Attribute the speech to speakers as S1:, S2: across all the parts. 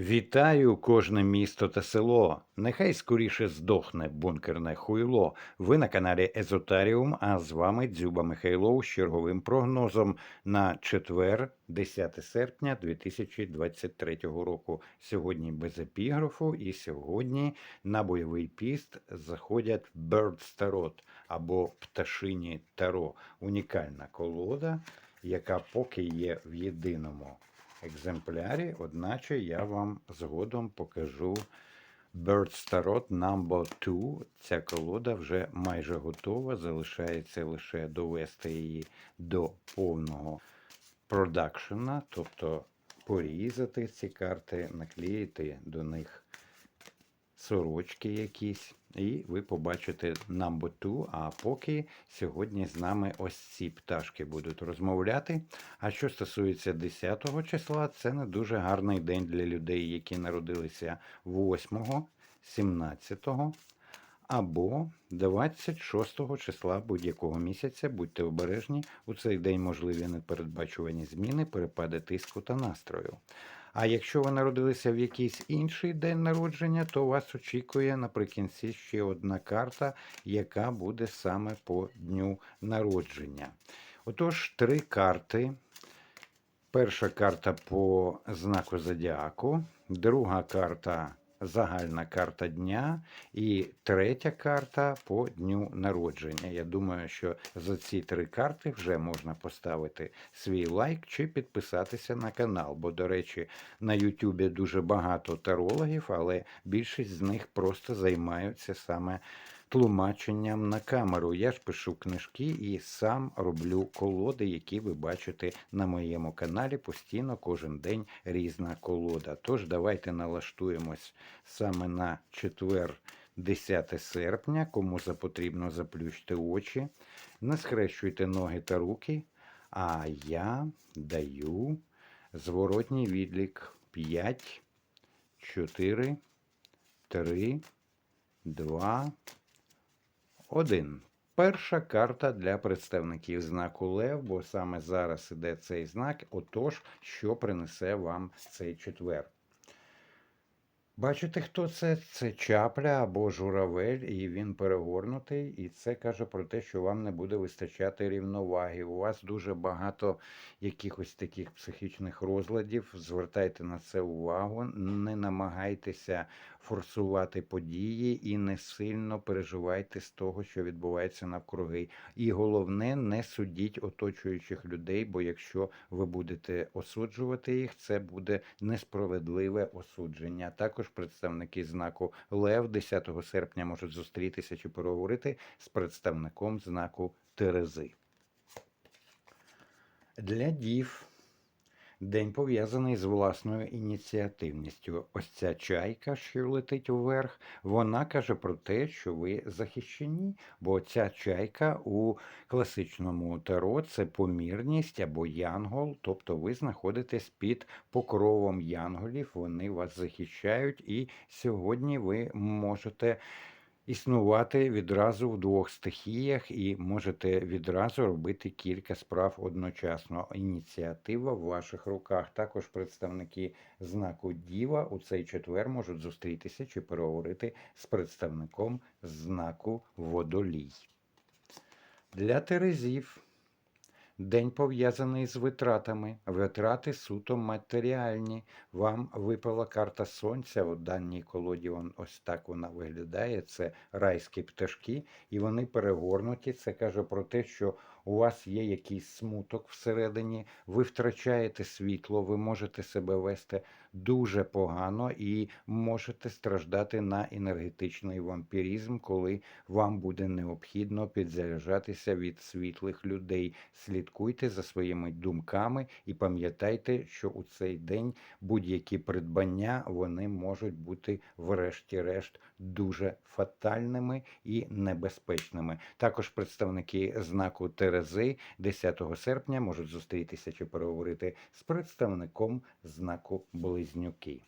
S1: Вітаю кожне місто та село. Нехай скоріше здохне бункерне хуйло. Ви на каналі Езотаріум, а з вами Дзюба Михайлов з черговим прогнозом на четвер, 10 серпня 2023 року. Сьогодні без епіграфу, і сьогодні на бойовий піст заходять Birds Tarot або Пташині Таро. Унікальна колода, яка поки є в єдиному екземплярі, одначе я вам згодом покажу Birds Tarot Number 2. Ця колода вже майже готова. Залишається лише довести її до повного продакшена, тобто порізати ці карти, наклеїти до них сорочки якісь, і ви побачите number 2. А поки сьогодні з нами ось ці пташки будуть розмовляти. А що стосується 10 числа, це не дуже гарний день для людей, які народилися 8, 17 або 26 числа будь-якого місяця. Будьте обережні, у цей день можливі непередбачувані зміни, перепади тиску та настрою. А якщо ви народилися в якийсь інший день народження, то вас очікує наприкінці ще одна карта, яка буде саме по дню народження. Отож, три карти. Перша карта по знаку Зодіаку, друга карта загальна карта дня і третя карта по дню народження. Я думаю, що за ці три карти вже можна поставити свій лайк чи підписатися на канал. Бо, до речі, на Ютубі дуже багато тарологів, але більшість з них просто займаються саме тлумаченням на камеру. Я ж пишу книжки і сам роблю колоди, які ви бачите на моєму каналі. Постійно кожен день різна колода. Тож давайте налаштуємось саме на четвер. 10 серпня, кому запотрібно заплющте очі, не схрещуйте ноги та руки, а я даю зворотній відлік 5, 4, 3, 2, один. Перша карта для представників знаку Лев, бо саме зараз іде цей знак. Отож, що принесе вам цей четвер. Бачите, хто це? Це чапля або журавель, і він перегорнутий. І це каже про те, що вам не буде вистачати рівноваги. У вас дуже багато якихось таких психічних розладів. Звертайте на це увагу, не намагайтеся форсувати події і не сильно переживайте з того, що відбувається навкруги. І головне, не судіть оточуючих людей, бо якщо ви будете осуджувати їх, це буде несправедливе осудження. Також представники знаку Лев 10 серпня можуть зустрітися чи переговорити з представником знаку Терези. Для дів день пов'язаний з власною ініціативністю. Ось ця чайка, що летить вверх, вона каже про те, що ви захищені, бо ця чайка у класичному таро це помірність або янгол, тобто ви знаходитесь під покровом янголів, вони вас захищають, і сьогодні ви можете існувати відразу в двох стихіях і можете відразу робити кілька справ одночасно. Ініціатива в ваших руках. Також представники знаку Діва у цей четвер можуть зустрітися чи переговорити з представником знаку Водолій. Для Терезів. День пов'язаний з витратами, витрати суто матеріальні. Вам випала карта сонця. У даній колоді ось так вона виглядає. Це райські пташки, і вони перегорнуті. Це каже про те, що у вас є якийсь смуток всередині, ви втрачаєте світло, ви можете себе вести дуже погано і можете страждати на енергетичний вампірізм, коли вам буде необхідно підзаряджатися від світлих людей. Слідкуйте за своїми думками і пам'ятайте, що у цей день будь-які придбання вони можуть бути, врешті-решт, дуже фатальними і небезпечними. Також представники знаку Терези 10 серпня можуть зустрітися чи переговорити з представником знаку Близнюки.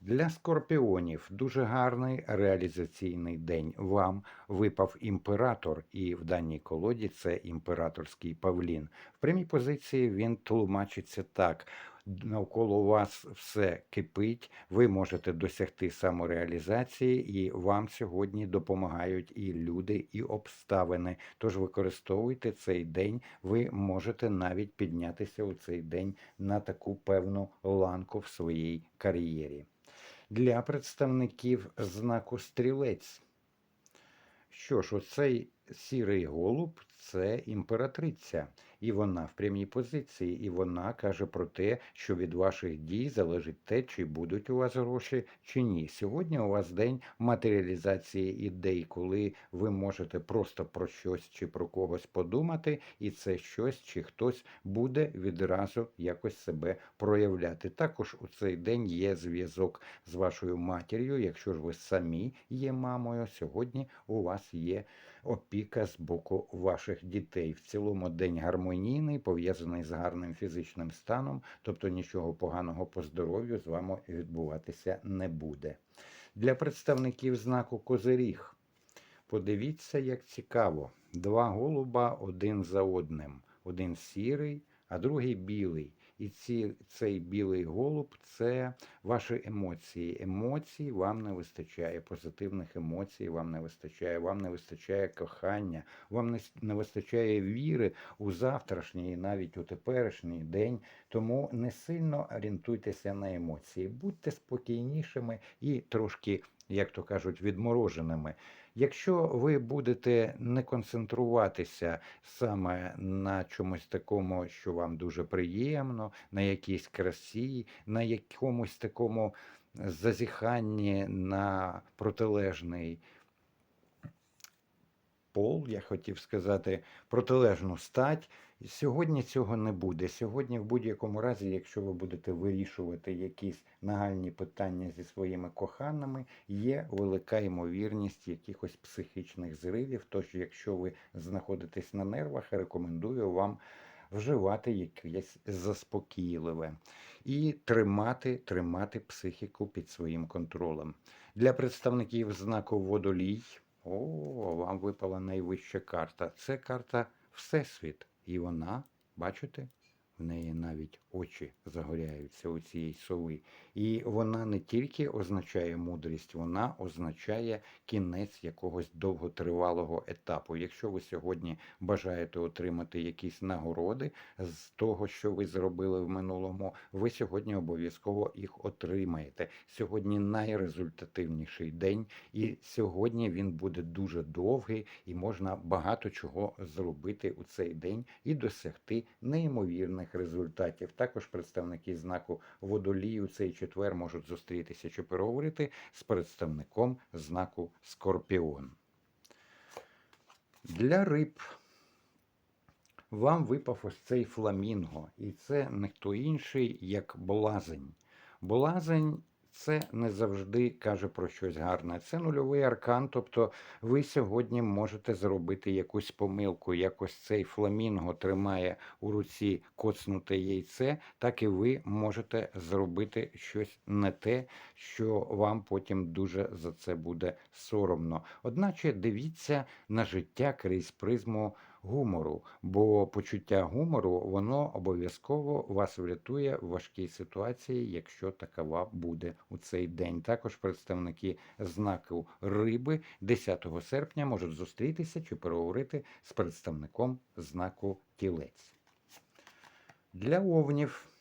S1: Для скорпіонів дуже гарний реалізаційний день. Вам випав імператор, і в даній колоді це імператорський павлін. В прямій позиції він тлумачиться так. Навколо вас все кипить, ви можете досягти самореалізації, і вам сьогодні допомагають і люди, і обставини. Тож використовуйте цей день, ви можете навіть піднятися у цей день на таку певну ланку в своїй кар'єрі. Для представників знаку стрілець. Що ж, оцей сірий голуб це імператриця, і вона в прямій позиції, і вона каже про те, що від ваших дій залежить те, чи будуть у вас гроші, чи ні. Сьогодні у вас день матеріалізації ідей, коли ви можете просто про щось чи про когось подумати, і це щось чи хтось буде відразу якось себе проявляти. Також у цей день є зв'язок з вашою матір'ю. Якщо ж ви самі є мамою, сьогодні у вас є опіка з боку ваших дітей. В цілому день гармонійний, пов'язаний з гарним фізичним станом, тобто нічого поганого по здоров'ю з вами відбуватися не буде. Для представників знаку Козиріг. Подивіться, як цікаво. Два голуба один за одним. Один сірий, а другий білий. І ці, цей білий голуб це ваші емоції. Емоцій вам не вистачає, позитивних емоцій вам не вистачає, вам не вистачає кохання, вам не, вистачає віри у завтрашній і навіть у теперішній день. Тому не сильно орієнтуйтеся на емоції. Будьте спокійнішими і трошки, як то кажуть, відмороженими. Якщо ви будете не концентруватися саме на чомусь такому, що вам дуже приємно, на якійсь красі, на якомусь такому зазіханні на протилежний пол, я хотів сказати, протилежну стать. Сьогодні цього не буде. Сьогодні, в будь-якому разі, якщо ви будете вирішувати якісь нагальні питання зі своїми коханими, є велика ймовірність якихось психічних зривів. Тож, якщо ви знаходитесь на нервах, рекомендую вам вживати якесь заспокійливе і тримати, тримати психіку під своїм контролем. Для представників знаку водолій. О, вам випала найвища карта. Це карта Всесвіт. І вона, бачите, в неї навіть очі загоряються у цієї сови. І вона не тільки означає мудрість, вона означає кінець якогось довготривалого етапу. Якщо ви сьогодні бажаєте отримати якісь нагороди з того, що ви зробили в минулому, ви сьогодні обов'язково їх отримаєте. Сьогодні найрезультативніший день, і сьогодні він буде дуже довгий, і можна багато чого зробити у цей день і досягти неймовірних результатів. Також представники знаку водолію цей четвер можуть зустрітися чи переговорити з представником знаку Скорпіон. Для риб вам випав ось цей фламінго, і це не хто інший, як блазень. Блазень це не завжди каже про щось гарне. Це нульовий аркан, тобто ви сьогодні можете зробити якусь помилку, якось цей фламінго тримає у руці коцнуте яйце, так і ви можете зробити щось не те, що вам потім дуже за це буде соромно. Одначе дивіться на життя крізь призму гумору, бо почуття гумору воно обов'язково вас врятує в важкій ситуації, якщо такова буде у цей день. Також представники знаку риби 10 серпня можуть зустрітися чи переговорити з представником знаку тілець. Для овнів.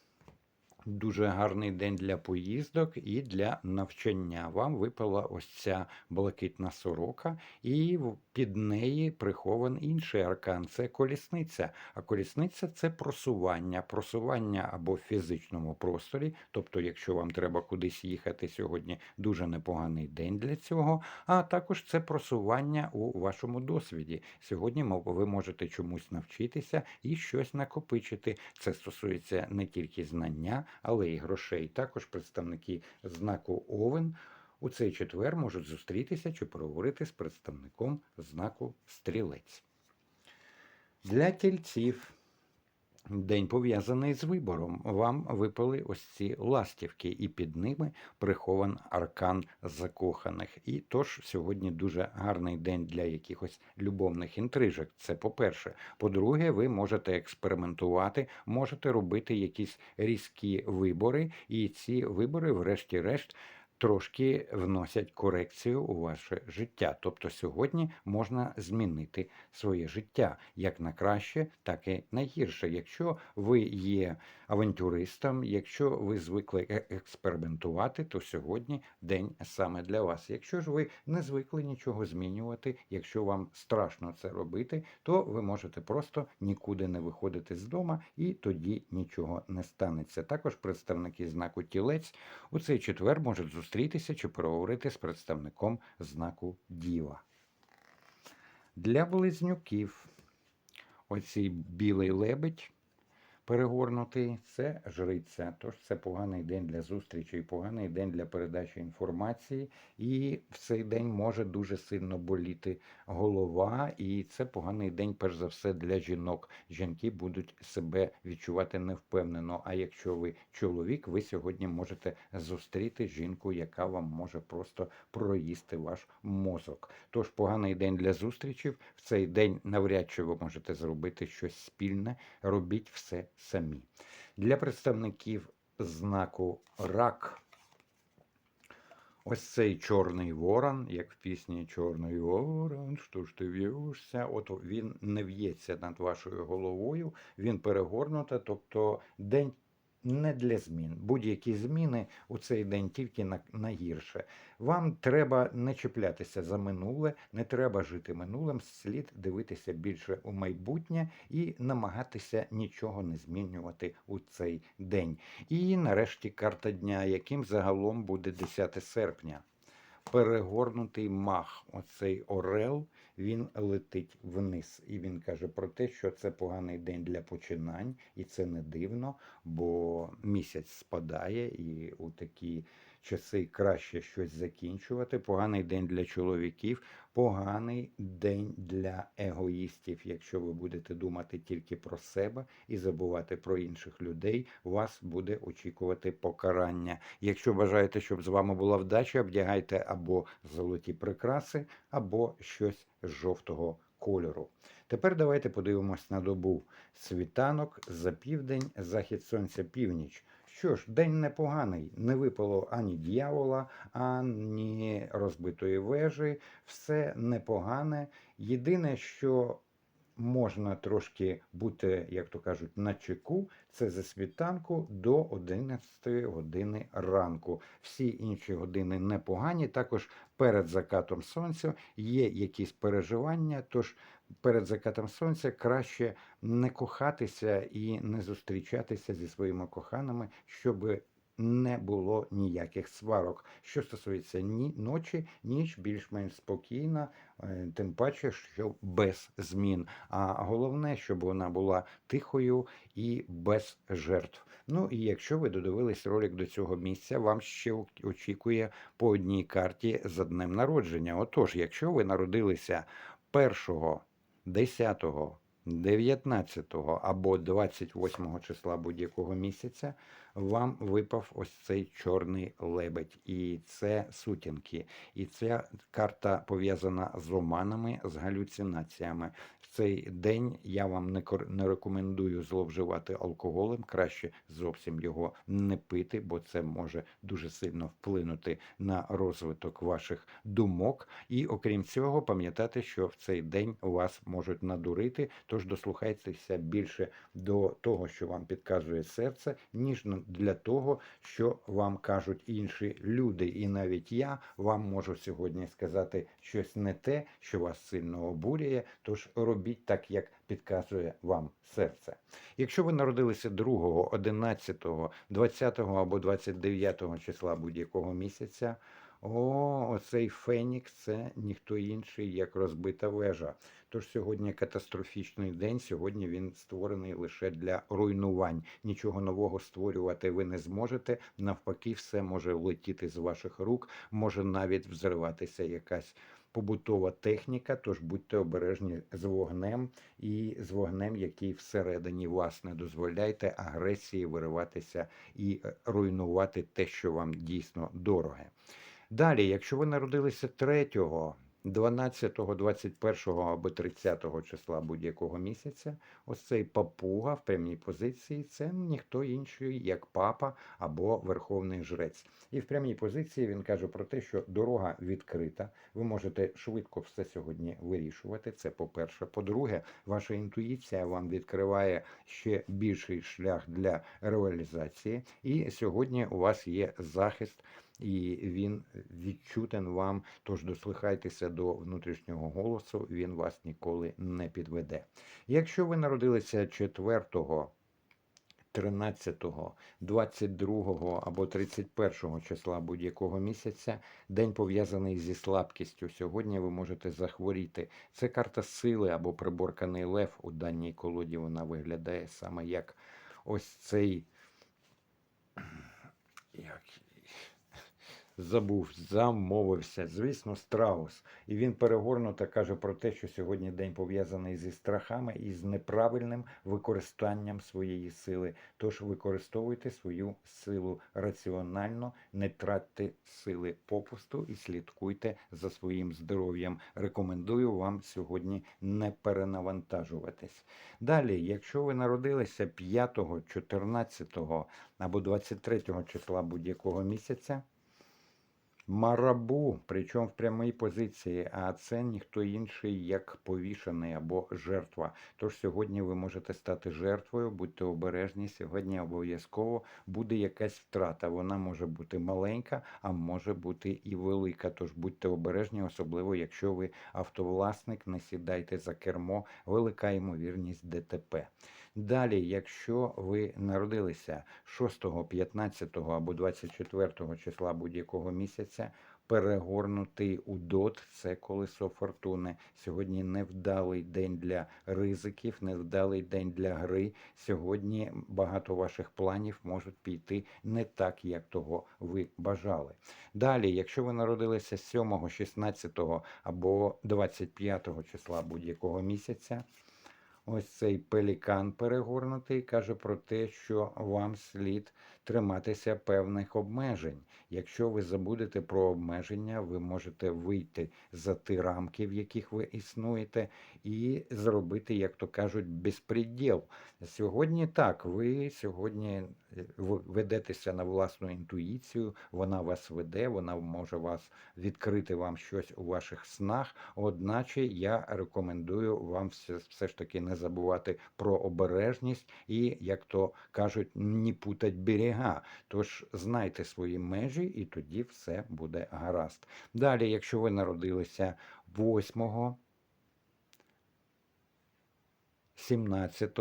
S1: Дуже гарний день для поїздок і для навчання. Вам випала ось ця блакитна сорока, і під неї прихований інший аркан це колісниця. А колісниця це просування, просування або в фізичному просторі. Тобто, якщо вам треба кудись їхати сьогодні, дуже непоганий день для цього. А також це просування у вашому досвіді. Сьогодні ви можете чомусь навчитися і щось накопичити. Це стосується не тільки знання але й грошей. Також представники знаку Овен у цей четвер можуть зустрітися чи поговорити з представником знаку Стрілець. Для тільців День пов'язаний з вибором. Вам випали ось ці ластівки, і під ними прихован аркан закоханих. І тож сьогодні дуже гарний день для якихось любовних інтрижок. Це по-перше. По-друге, ви можете експериментувати, можете робити якісь різкі вибори, і ці вибори, врешті-решт, трошки вносять корекцію у ваше життя. Тобто сьогодні можна змінити своє життя як на краще, так і на гірше. Якщо ви є авантюристом, якщо ви звикли е- експериментувати, то сьогодні день саме для вас. Якщо ж ви не звикли нічого змінювати, якщо вам страшно це робити, то ви можете просто нікуди не виходити з дома, і тоді нічого не станеться. Також представники знаку тілець у цей четвер можуть зустрітися чи поговорити з представником знаку Діва. Для близнюків оцей білий лебедь перегорнутий це жриця. Тож це поганий день для зустрічі, поганий день для передачі інформації. І в цей день може дуже сильно боліти голова, і це поганий день, перш за все, для жінок. Жінки будуть себе відчувати невпевнено. А якщо ви чоловік, ви сьогодні можете зустріти жінку, яка вам може просто проїсти ваш мозок. Тож поганий день для зустрічів. В цей день навряд чи ви можете зробити щось спільне. Робіть все самі. Для представників знаку рак. Ось цей чорний ворон, як в пісні Чорний ворон, що ж ти в'єшся, от він не в'ється над вашою головою, він перегорнута, тобто день не для змін. Будь-які зміни у цей день тільки на, на гірше. Вам треба не чіплятися за минуле, не треба жити минулим, слід дивитися більше у майбутнє і намагатися нічого не змінювати у цей день. І нарешті карта дня, яким загалом буде 10 серпня. Перегорнутий мах, оцей орел, він летить вниз. І він каже про те, що це поганий день для починань, і це не дивно, бо місяць спадає, і у такі часи краще щось закінчувати. Поганий день для чоловіків, поганий день для егоїстів. Якщо ви будете думати тільки про себе і забувати про інших людей, вас буде очікувати покарання. Якщо бажаєте, щоб з вами була вдача, вдягайте або золоті прикраси, або щось жовтого кольору. Тепер давайте подивимось на добу. Світанок за південь, захід сонця північ. Що ж, день непоганий, не випало ані дьявола, ані розбитої вежі, все непогане. Єдине, що можна трошки бути, як то кажуть, на чеку, це за світанку до 11 години ранку. Всі інші години непогані. Також перед закатом сонця є якісь переживання, тож перед закатом сонця краще не кохатися і не зустрічатися зі своїми коханими, щоб не було ніяких сварок. Що стосується ні ночі, ніч більш-менш спокійна, е, тим паче, що без змін. А головне, щоб вона була тихою і без жертв. Ну і якщо ви додивились ролик до цього місця, вам ще очікує по одній карті за днем народження. Отож, якщо ви народилися 1, 10, 19 або 28 числа будь-якого місяця, вам випав ось цей чорний лебедь, і це сутінки. І ця карта пов'язана з оманами, з галюцинаціями. Цей день я вам не не рекомендую зловживати алкоголем. Краще зовсім його не пити, бо це може дуже сильно вплинути на розвиток ваших думок. І окрім цього, пам'ятати, що в цей день вас можуть надурити. Тож дослухайтеся більше до того, що вам підказує серце, ніж для того, що вам кажуть інші люди. І навіть я вам можу сьогодні сказати щось не те, що вас сильно обурює. Тож робіть так, як підказує вам серце. Якщо ви народилися 2, 11, 20 або 29 числа будь-якого місяця. О, оцей Фенікс це ніхто інший, як розбита вежа. Тож сьогодні катастрофічний день. Сьогодні він створений лише для руйнувань. Нічого нового створювати ви не зможете. Навпаки, все може летіти з ваших рук, може навіть взриватися якась побутова техніка, тож будьте обережні з вогнем і з вогнем, який всередині вас не дозволяйте агресії вириватися і е, руйнувати те, що вам дійсно дороге. Далі, якщо ви народилися 3, 12, 21 або 30 числа будь-якого місяця, ось цей папуга в прямій позиції це ніхто інший, як папа або верховний жрець. І в прямій позиції він каже про те, що дорога відкрита. Ви можете швидко все сьогодні вирішувати. Це по-перше. По-друге, ваша інтуїція вам відкриває ще більший шлях для реалізації. І сьогодні у вас є захист. І він відчутен вам, тож дослухайтеся до внутрішнього голосу, він вас ніколи не підведе. Якщо ви народилися 4, 13, 22 або 31 числа будь-якого місяця, день пов'язаний зі слабкістю. Сьогодні ви можете захворіти. Це карта сили або приборканий лев у даній колоді. Вона виглядає саме як ось цей. Як забув, замовився. Звісно, страус. І він перегорнуто каже про те, що сьогодні день пов'язаний зі страхами і з неправильним використанням своєї сили. Тож використовуйте свою силу раціонально, не тратьте сили попусту і слідкуйте за своїм здоров'ям. Рекомендую вам сьогодні не перенавантажуватись. Далі, якщо ви народилися 5, 14 або 23 числа будь-якого місяця. Марабу, причому в прямій позиції, а це ніхто інший, як повішений або жертва. Тож сьогодні ви можете стати жертвою, будьте обережні. Сьогодні обов'язково буде якась втрата. Вона може бути маленька, а може бути і велика. Тож будьте обережні, особливо якщо ви автовласник, не сідайте за кермо, велика ймовірність ДТП. Далі, якщо ви народилися 6, 15 або 24 числа будь-якого місяця, перегорнутий удот це колесо фортуни. Сьогодні невдалий день для ризиків, невдалий день для гри. Сьогодні багато ваших планів можуть піти не так, як того ви бажали. Далі, якщо ви народилися 7, 16 або 25 числа будь-якого місяця. Ось цей пелікан перегорнутий каже про те, що вам слід триматися певних обмежень. Якщо ви забудете про обмеження, ви можете вийти за ті рамки, в яких ви існуєте, і зробити, як то кажуть, безпреділ. Сьогодні так, ви сьогодні е, ведетеся на власну інтуїцію, вона вас веде, вона може вас відкрити вам щось у ваших снах. Одначе я рекомендую вам все, все ж таки не забувати про обережність і, як то кажуть, не путать берега. Тож знайте свої межі, і тоді все буде гаразд. Далі, якщо ви народилися 8, 17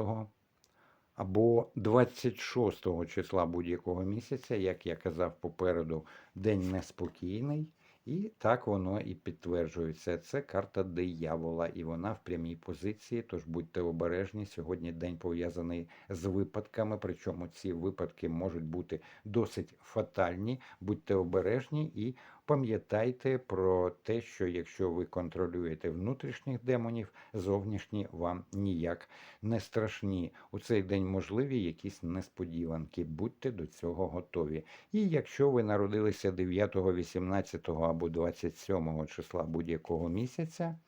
S1: або 26 числа будь-якого місяця, як я казав попереду, день неспокійний. І так воно і підтверджується. Це карта диявола, і вона в прямій позиції. Тож будьте обережні. Сьогодні день пов'язаний з випадками. Причому ці випадки можуть бути досить фатальні. Будьте обережні і пам'ятайте про те, що якщо ви контролюєте внутрішніх демонів, зовнішні вам ніяк не страшні. У цей день можливі якісь несподіванки. Будьте до цього готові. І якщо ви народилися 9, 18 або 27 числа будь-якого місяця,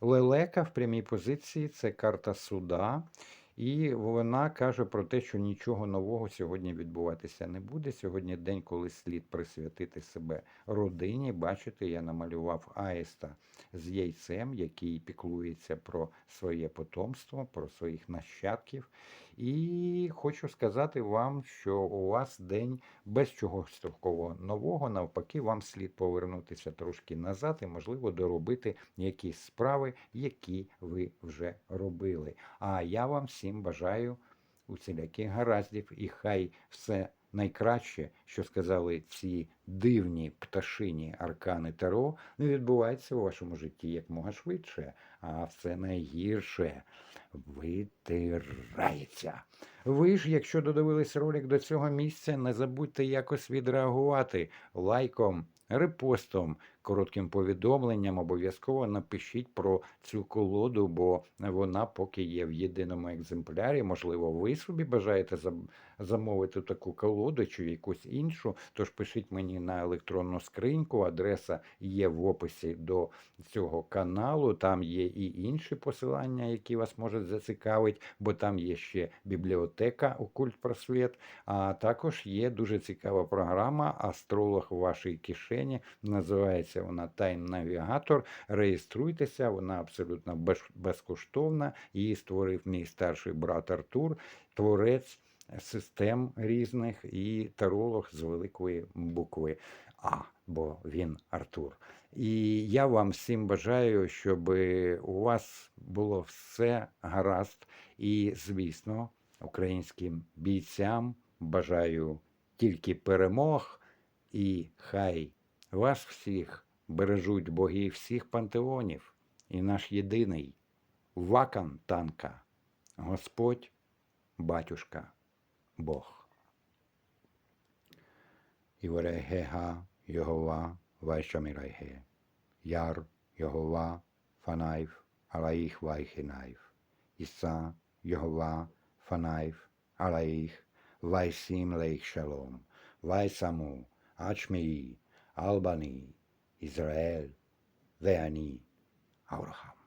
S1: лелека в прямій позиції це карта суда. І вона каже про те, що нічого нового сьогодні відбуватися не буде. Сьогодні день, коли слід присвятити себе родині. Бачите, я намалював аїста з яйцем, який піклується про своє потомство, про своїх нащадків. І хочу сказати вам, що у вас день без чогось такого нового. Навпаки, вам слід повернутися трошки назад і, можливо, доробити якісь справи, які ви вже робили. А я вам всім бажаю усіляких гараздів, і хай все найкраще, що сказали ці дивні пташині аркани Таро, не відбувається у вашому житті якмога швидше, а все найгірше витирається. Ви ж, якщо додивились ролик до цього місця, не забудьте якось відреагувати лайком, репостом, коротким повідомленням. Обов'язково напишіть про цю колоду, бо вона поки є в єдиному екземплярі. Можливо, ви собі бажаєте замовити таку колоду чи якусь іншу. Тож пишіть мені на електронну скриньку. Адреса є в описі до цього каналу. Там є і інші посилання, які вас можуть зацікавити, бо там є ще бібліотека Окульт Просвіт. А також є дуже цікава програма Астролог в вашій кишені. Називається вона Тайм Навігатор. Реєструйтеся, вона абсолютно безкоштовна. Її створив мій старший брат Артур, творець систем різних і таролог з великої букви А, бо він Артур. І я вам всім бажаю, щоб у вас було все гаразд. І, звісно, українським бійцям бажаю тільки перемог, і хай вас всіх бережуть боги всіх пантеонів, і наш єдиний вакан танка, Господь, батюшка, Бог. Іверегега Йогова Вайшамірайге, Яр Йогова Фанайв Алаїх Вайхинайв, Іса Йогова Фанайв Алаїх Вайсім Лейх Шалом, Вайсаму, Ачмії, Albany, Israel, Veani, Aurham.